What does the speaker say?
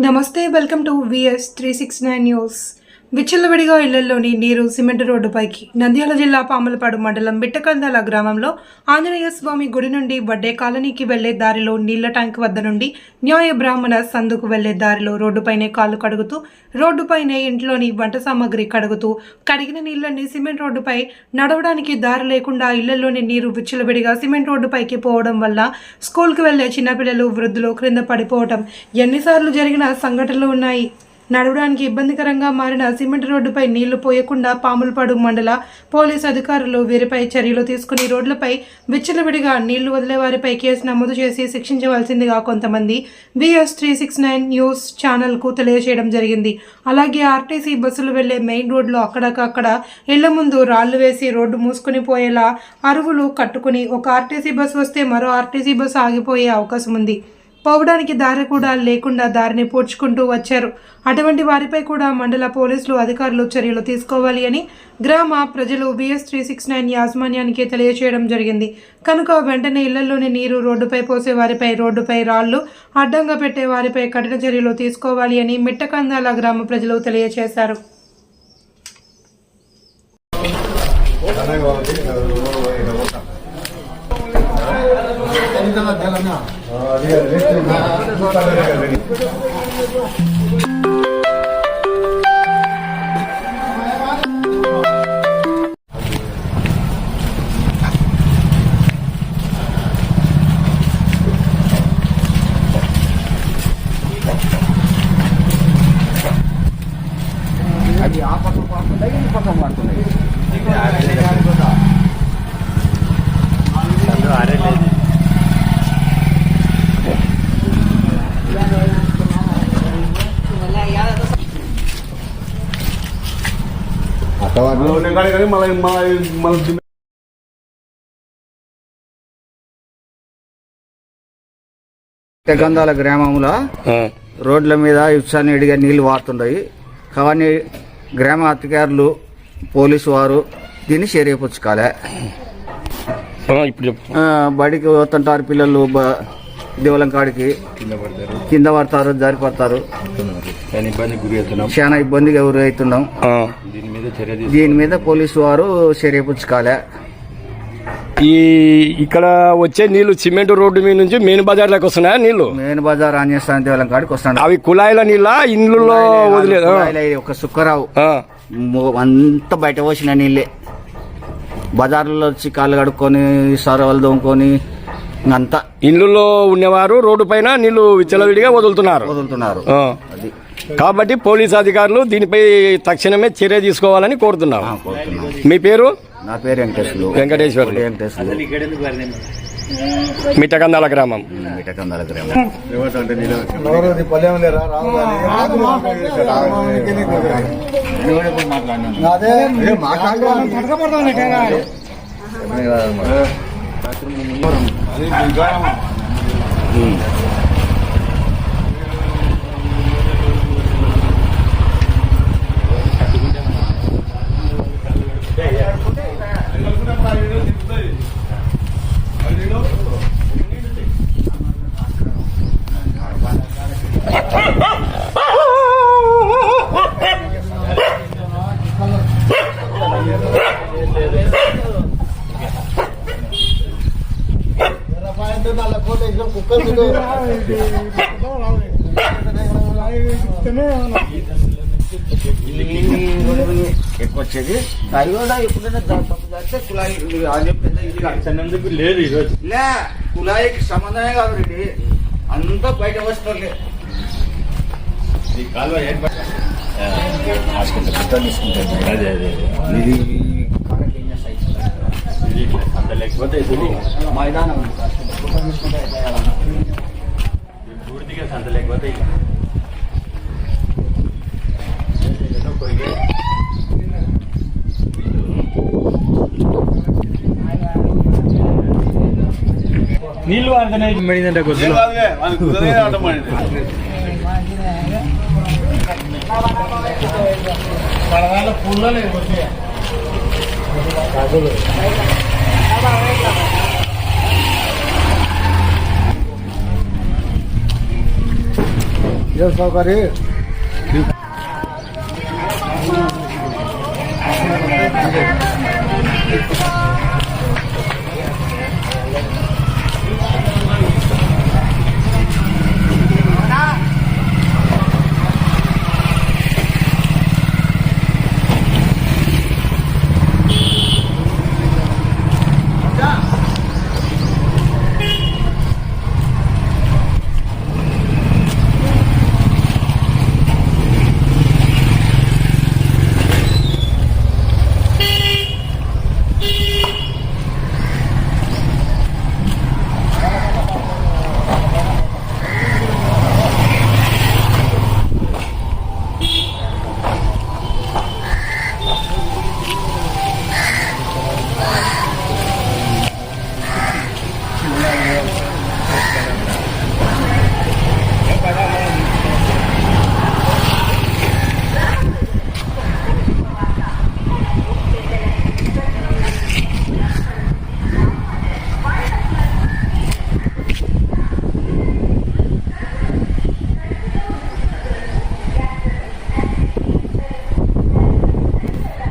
నమస్తే welcome to VS three six nine news విచ్చలవిడిగా ఇళ్ళలోని నీరు సిమెంట్ రోడ్డుపైకి నంద్యాల జిల్లా పాములపాడు మండలం బిట్టకందాల గ్రామంలో ఆంజనేయ స్వామి గుడి నుండి వడ్డే కాలనీకి వెళ్ళే దారిలో నీళ్ళ ట్యాంక్ వద్ద నుండి న్యాయ బ్రాహ్మణ సందుకు వెళ్ళే దారిలో రోడ్డుపైనే కాళ్ళు కడుగుతూ రోడ్డుపైనే ఇంట్లోని వంట సామాగ్రి కడుగుతూ కడిగిన నీళ్ళన్నీ సిమెంట్ రోడ్డుపై నడవడానికి దారి లేకుండా ఇళ్ళలోని నీరు విచ్చలవిడిగా సిమెంట్ రోడ్డుపైకి పోవడం వల్ల స్కూల్కి వెళ్ళే చిన్నపిల్లలు వృద్ధులు క్రింద పడిపోవడం ఎన్నిసార్లు జరిగిన సంఘటనలు ఉన్నాయి. నడవడానికి ఇబ్బందికరంగా మారిన సిమెంట్ రోడ్డుపై నీళ్ళు పోయకుండా పాములపాడు మండల పోలీసు అధికారులు వీరిపై చర్యలు తీసుకుని రోడ్లపై విచ్చలవిడిగా నీళ్ళు వదిలే వారిపై కేసు నమోదు చేసి శిక్షించవలసిందిగా కొంతమంది VS three six nine news ఛానల్కు తెలియజేయడం జరిగింది. అలాగే ఆర్టీసీ బస్సులు వెళ్ళే మెయిన్ రోడ్లో అక్కడకక్కడ ఇళ్ళ ముందు రాళ్ళు వేసి రోడ్డు మూసుకుని పోయేలా అరువులు కట్టుకుని ఒక ఆర్టీసీ బస్సు వస్తే మరో ఆర్టీసీ బస్సు ఆగిపోయే అవకాశం ఉంది పోవడానికి దారి కూడా లేకుండా దారిని పూడ్చుకుంటూ వచ్చారు. అటువంటి వారిపై కూడా మండల పోలీసులు అధికారులు చర్యలు తీసుకోవాలి అని గ్రామ ప్రజలు బిఎస్ త్రీ సిక్స్ నైన్ యాజమాన్యానికి తెలియజేయడం జరిగింది. కనుక వెంటనే ఇళ్ళలోని నీరు రోడ్డుపై పోసే వారిపై రోడ్డుపై రాళ్ళు అడ్డంగా పెట్టే వారిపై కఠిన చర్యలు తీసుకోవాలి అని మిట్టకందాల గ్రామ ప్రజలు తెలియచేశారు 때리다가 내가 그냥. 아, 아 네, 네. 내가 렉트가. 아빠 속고 아빠 내게 못하고 내. పడుతున్నాయి గంధాల గ్రామంలో రోడ్ల మీద ఇప్సాని ఎడిగా నీళ్ళు వారుతున్నాయి కానీ గ్రామ అధికారులు పోలీసు వారు దీన్ని ఆ, బడికి పోతుంటారు పిల్లలు దేవలం కాడికి కింద పడతారు. జారి పడతారు చాలా ఇబ్బందిగా ఎవరు అవుతున్నాం. దీని మీద చర్య దీని మీద పోలీసు వారు చర్యపుచ్చుకోలే ఈ ఇక్కడ వచ్చే నీళ్ళు సిమెంట్ రోడ్డు మీద నుంచి మెయిన్ బజార్లోకి వస్తున్నాయా నీళ్ళు? మెయిన్ బజార్ ఆంజనేయ దేవాలయం కాడికి వస్తాడు అవి కుళాయిల నీళ్ళ ఇండ్లలో వదిలేదు? ఒక సుక్కరావు. అంతా బయట పోసిన నీళ్ళే. బజార్లో వచ్చి కాళ్ళు కడుక్కొని సరవలు దొంగకొని అంతా. ఇండ్లలో ఉన్నవారు రోడ్డు పైన నీళ్ళు విచ్చలవిడిగా వదులుతున్నారు. వదులుతున్నారు. ఆ. కాబట్టి పోలీస్ అధికారులు దీనిపై తక్షణమే చర్య తీసుకోవాలని కోరుతున్నాం. ఆ, కోరుతున్నాం. మీ పేరు? నా పేరు వెంకటేశ్వరు వెంకటేశ్వర్లు. వెంకటేశ్వరు మిట్టకందాల గ్రామం. మిఠకందాల గ్రామం. కార్యక్రమం ఎక్కువ వచ్చేది అది కూడా ఎప్పుడైనా తప్పు చేస్తే కుళాయి ఇది అది పెద్ద ఇది కాదు. లేదు ఈరోజు. లే కుళాయికి సంబంధమే కాదు రెడ్డి అంతా బయట అదే అదే ఇది కారకేయ సైజ్ అంత లేకపోతే మైదానం పూర్తిగా సంత లేకపోతే నీళ్ళు వాడుతున్నాయి మెడిందంటే Deus salvarei.